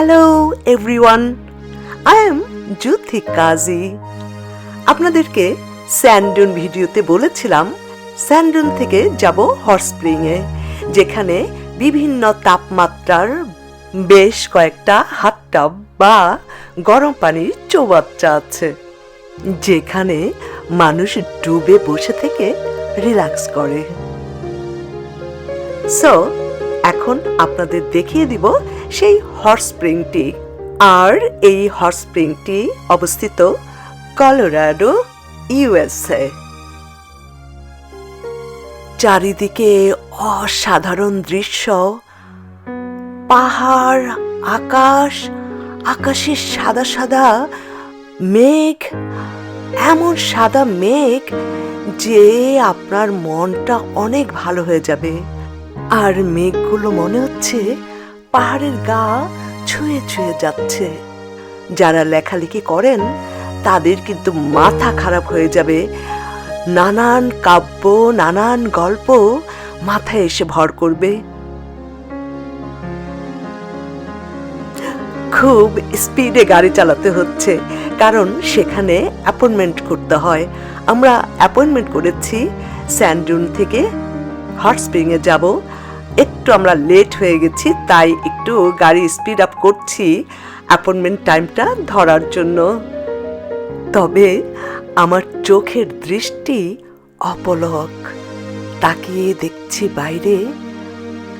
Hello everyone I am Jyoti Kazi আপনাদেরকে স্যান্ডুন ভিডিওতে বলেছিলাম, স্যান্ডুন থেকে যাব হট স্প্রিংয়ে যেখানে বিভিন্ন তাপমাত্রার বেশ কয়েকটা হাত টাব বা গরম পানির চৌবাচ্চা আছে, যেখানে মানুষ ডুবে বসে থেকে রিল্যাক্স করে। সো এখন আপনাদের দেখিয়ে দিব সেই হট স্প্রিংটি। আর এই হট স্প্রিংটি অবস্থিত কলোরাডো, ইউএসএ। চারিদিকে অসাধারণ দৃশ্য। পাহাড়, আকাশ আকাশের সাদা সাদা মেঘ, এমন সাদা মেঘ যে আপনার মনটা অনেক ভালো হয়ে যাবে। আর মেঘগুলো মনে হচ্ছে পাহাড়ের গা ছুঁয়ে ছুঁয়ে যাচ্ছে। যারা লেখালেখি করেন, তাদের কিন্তু মাথা খারাপ হয়ে যাবে। নানান কাব্য, নানান গল্প মাথায় এসে ভর করবে। খুব স্পিডে গাড়ি চালাতে হচ্ছে, কারণ সেখানে অ্যাপয়েন্টমেন্ট করতে হয়। আমরা অ্যাপয়েন্টমেন্ট করেছি, স্যান্ডুন থেকে হট স্প্রিংয়ে যাব। একটু আমরা লেট হয়ে গেছি, তাই একটু গাড়ি স্পিড আপ করছি। অ্যাপয়েন্টমেন্ট টাইমটা ধরার জন্য। তবে আমার চোখের দৃষ্টি অপলক। তাকিয়ে দেখছি বাইরে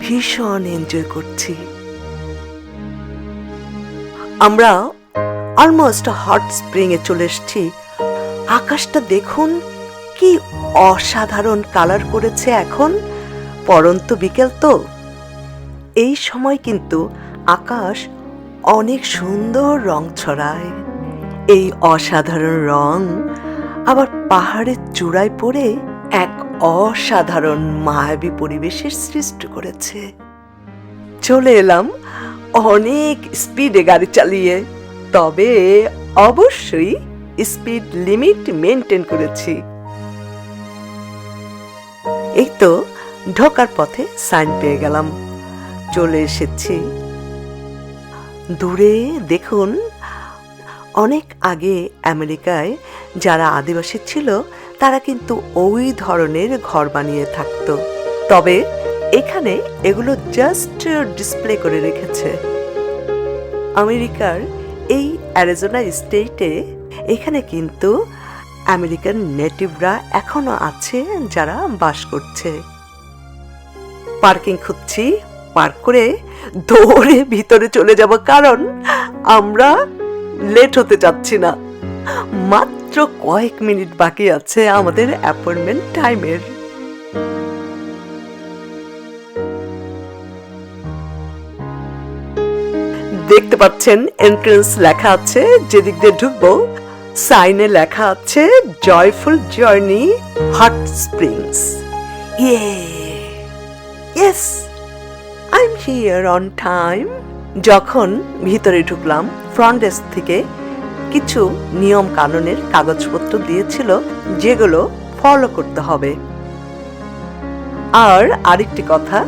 ভীষণ এনজয় করছি। আমরা অলমোস্ট হট স্প্রিং এ চলে এসেছি। আকাশটা দেখুন কি অসাধারণ কালার করেছে এখন। পরন্ত বিকেল তো। এই সময় কিন্তু আকাশ অনেক সুন্দর রং ছড়ায়। এই অসাধারণ রং আবার পাহাড়ের চূড়ায় পড়ে এক অসাধারণ মায়াবী পরিবেশের সৃষ্টি করেছে। চলে এলাম অনেক স্পিডে গাড়ি চালিয়ে, তবে অবশ্যই স্পিড লিমিট মেনটেন করেছি। এই তো ঢোকার পথে সাইন পেয়ে গেলাম। চলে এসেছি। দূরে দেখুন, অনেক আগে আমেরিকায় যারা আদিবাসী ছিল, তারা কিন্তু ওই ধরনের ঘর বানিয়ে থাকতো। তবে এখানে এগুলো জাস্ট ডিসপ্লে করে রেখেছে। আমেরিকার এই অ্যারিজোনা স্টেটে এখানে কিন্তু আমেরিকান নেটিভরা এখনও আছে যারা বাস করছে। পার্কিং খুঁজছি, পার্ক করে দৌড়ে ভিতরে চলে যাব, কারণ আমরা লেট হতে চাচ্ছি না। মাত্র কয়েক মিনিট বাকি আছে আমাদের অ্যাপয়েন্টমেন্ট টাইমের দেখতে পাচ্ছেন এন্ট্রেন্স লেখা আছে, যেদিক দিয়ে ঢুকবো সাইনে লেখা আছে জয়ফুল জার্নি হট স্প্রিংস ইয়ে yes I am here on time যখন ভিতরে ঢুকলাম ফ্রন্ট ডেস্ক থেকে কিছু নিয়ম কানুনের কাগজপত্র দিয়েছিল, যেগুলো ফলো করতে হবে। আর আরেকটি কথা,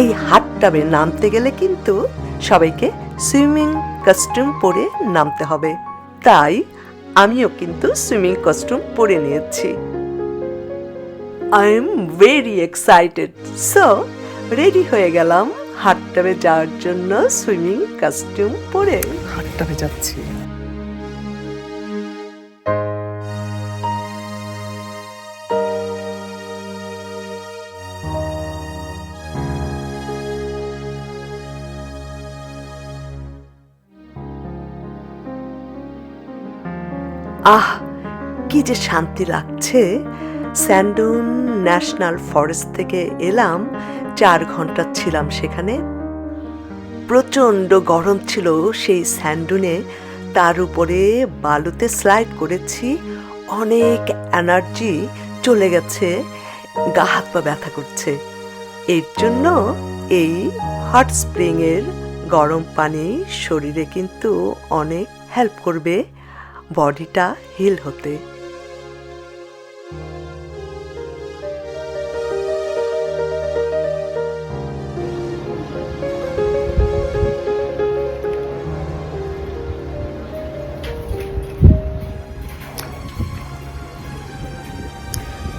এই হাট টাবে নামতে গেলে কিন্তু সবাইকে সুইমিং কস্টিউম পরে নামতে হবে। তাই আমিও কিন্তু সুইমিং কস্টিউম পরে নিয়েছি। I am very excited so ready হয়ে গেলাম হাট টাবে যাওয়ার জন্য সুইমিং কস্টিউম পরে। হাটটাবে যাচ্ছি। আহ কি যে শান্তি লাগছে। স্যান্ডুন ন্যাশনাল ফরেস্ট থেকে এলাম, চার ঘণ্টা ছিলাম সেখানে। প্রচণ্ড গরম ছিল সেই স্যান্ডুনে, তার উপরে বালুতে স্লাইড করেছি, অনেক এনার্জি চলে গেছে, গা হাত পা ব্যথা করছে। এর জন্য এই হট স্প্রিংয়ের গরম পানি শরীরে কিন্তু অনেক হেল্প করবে, বডিটা হিল হতে।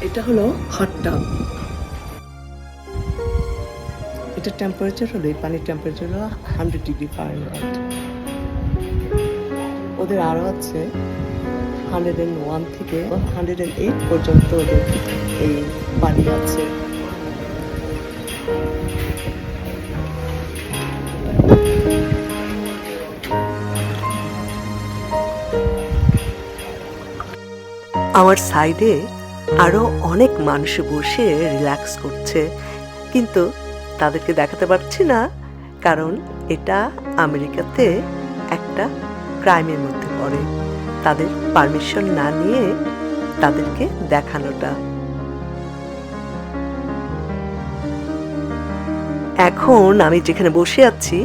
এটা হলো হট টাব এটা টেম্পারেচার হলো, এই পানির টেম্পারেচার হলো হান্ড্রেড ডিগ্রি ফারেনহাইট ওদের আরও আছে হান্ড্রেড অ্যান্ড ওয়ান থেকে হান্ড্রেড অ্যান্ড এইট পর্যন্ত ওদের এই পানি আছে। আমার সাইডে আরও অনেক মানুষ বসে রিল্যাক্স করছে, কিন্তু তাদেরকে দেখাতে পারছি না, কারণ এটা আমেরিকাতে একটা ক্রাইমের মধ্যে পড়ে। তাদের পারমিশন না নিয়ে তাদেরকে দেখানোটা। এখন আমি যেখানে বসে আছি,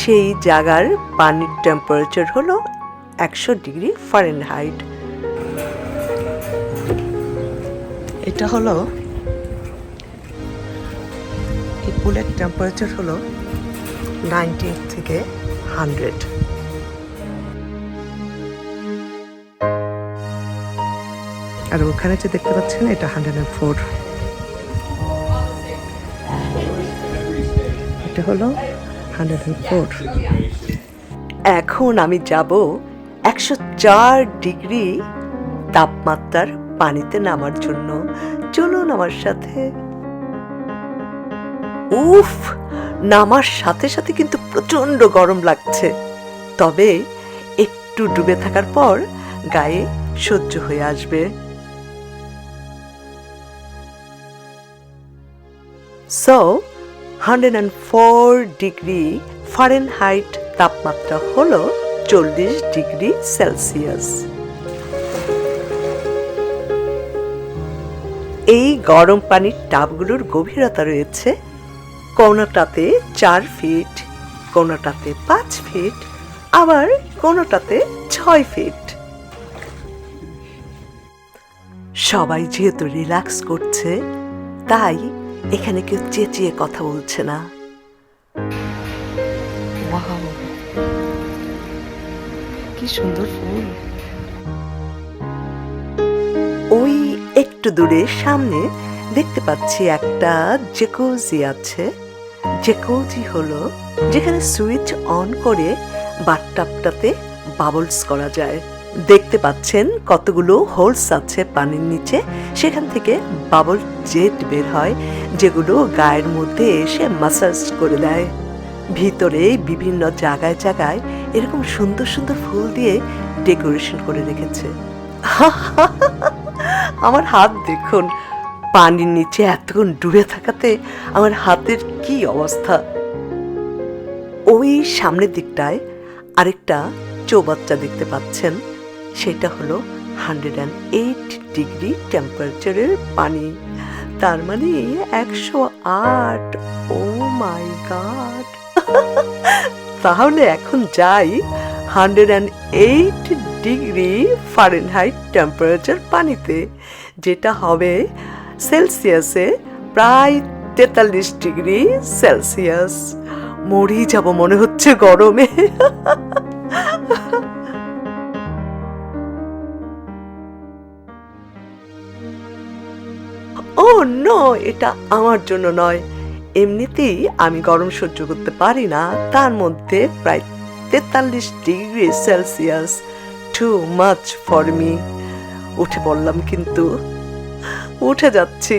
সেই জায়গার পানির টেম্পারেচার হলো একশো ডিগ্রি ফারেনহাইট এটা হলো, এই পুলের টেম্পারেচার হলো নাইনটি থেকে হান্ড্রেড আর ওখানে যে দেখতে পাচ্ছেন, এটা হান্ড্রেড অ্যান্ড ফোর এটা হলো হান্ড্রেড অ্যান্ড ফোর এখন আমি যাব একশো চার ডিগ্রি তাপমাত্রার পানিতে নামার জন্য। চলুন আমার সাথে। উফ, নামার সাথে সাথে কিন্তু প্রচণ্ড গরম লাগছে। তবে একটু ডুবে থাকার পর গায়ে সহ্য হয়ে আসবে। So hundred and four degree Fahrenheit তাপমাত্রা হলো চল্লিশ ডিগ্রি সেলসিয়াস। এই গরম পানির টাবগুলোর গভীরতা রয়েছে। কোনোটাতে চার ফিট কোনোটাতে পাঁচ ফিট আবার কোনোটাতে ছয় ফিট সবাই যেহেতু রিল্যাক্স করছে তাই এখানে কেউ চেঁচিয়ে কথা বলছে না। কি সুন্দর ফুল। ওই একটু দূরে সামনে দেখতে পাচ্ছি একটা জেকোজি আছে। জেকোজি হলো যেখানে সুইচ অন করে বাথটাবটাতে বাবলস করা যায়। দেখতে পাচ্ছেন কতগুলো হোলস আছে পানির নিচে। সেখান থেকে বাবল জেট বের হয়, যেগুলো গায়ের মধ্যে এসে মাসাজ করে দেয়। ভিতরে বিভিন্ন জায়গায় জায়গায় এরকম সুন্দর সুন্দর ফুল দিয়ে ডেকোরেশন করে রেখেছে। আমার হাত দেখুন। পানির নিচে এতক্ষণ ডুবে থাকাতে আমার হাতের কি অবস্থা? ওই সামনের দিকটায় আরেকটা চৌবাচ্চা দেখতে পাচ্ছেন। সেটা হলো হান্ড্রেড অ্যান্ড এইট ডিগ্রি টেম্পারেচারের পানি। তার মানে একশো আট। ও মাই গড। তাহলে এখন যাই hundred and eight degree Fahrenheit temperature পানিতে, যেটা হবে সেলসিয়াসে প্রায় তেতাল্লিশ ডিগ্রি সেলসিয়াস। মরি যাব মনে হচ্ছে গরমে। ও, নো, এটা আমার জন্য নয়। এমনিতেই আমি গরম সহ্য করতে পারি না। তার মধ্যে প্রায় তেতাল্লিশ degree Celsius. Too much for me উঠে পড়লাম কিন্তু। উঠে যাচ্ছি।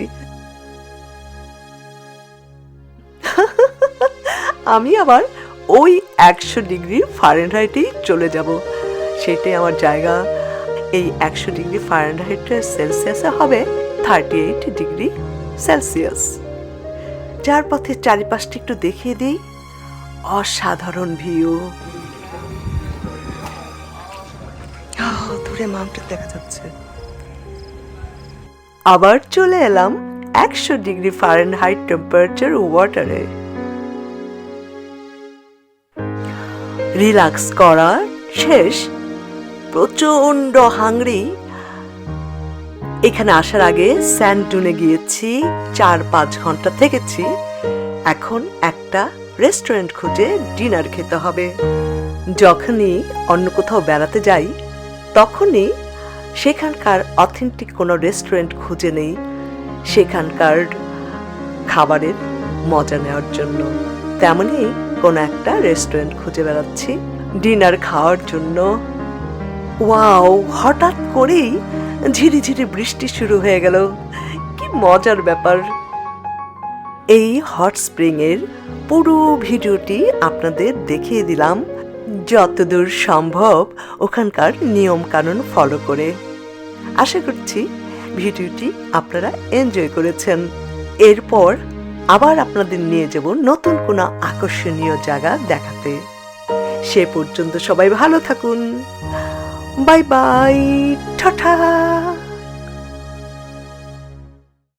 আমি আবার ওই একশো ডিগ্রি ফারেনহাইটেই চলে যাব। সেটাই আমার জায়গা। এই একশো ডিগ্রি ফারেনহাইটের সেলসিয়াসে হবে থার্টি এইট ডিগ্রি সেলসিয়াস যার পথে চারিপাশটা একটু দেখিয়ে দিই। অসাধারণ ভিউ দূরে মাউন্টেন দেখা যাচ্ছে। আবার চলে এলাম একশো ডিগ্রি ফারেনহাইট টেম্পারেচার ওয়াটারে রিল্যাক্স করা শেষ প্রচণ্ড হাংরি। এখানে আসার আগে স্যান্ডুনে গিয়েছি, চার পাঁচ ঘণ্টা থেকেছি। এখন একটা রেস্টুরেন্ট খুঁজে ডিনার খেতে হবে। যখনই অন্য কোথাও বেড়াতে যাই তখনই সেখানকার অথেন্টিক কোনো রেস্টুরেন্ট খুঁজে নেই। সেখানকার খাবারের মজা নেওয়ার জন্য। তেমনই কোনো একটা রেস্টুরেন্ট খুঁজে বেড়াচ্ছি। ডিনার খাওয়ার জন্য। ওয়াও, হঠাৎ করেই ঝিরিঝিরি বৃষ্টি শুরু হয়ে গেল। কি মজার ব্যাপার। এই হট স্প্রিংয়ের পুরো ভিডিওটি আপনাদের দেখিয়ে দিলাম। যতদূর সম্ভব ওখানকার নিয়ম কানুন ফলো করে। আশা করছি ভিডিওটি আপনারা এনজয় করেছেন। এরপর আবার আপনাদের নিয়ে যাব নতুন কোনো আকর্ষণীয় জায়গা দেখাতে। সে পর্যন্ত সবাই ভালো থাকুন। Bye bye ঠাঠা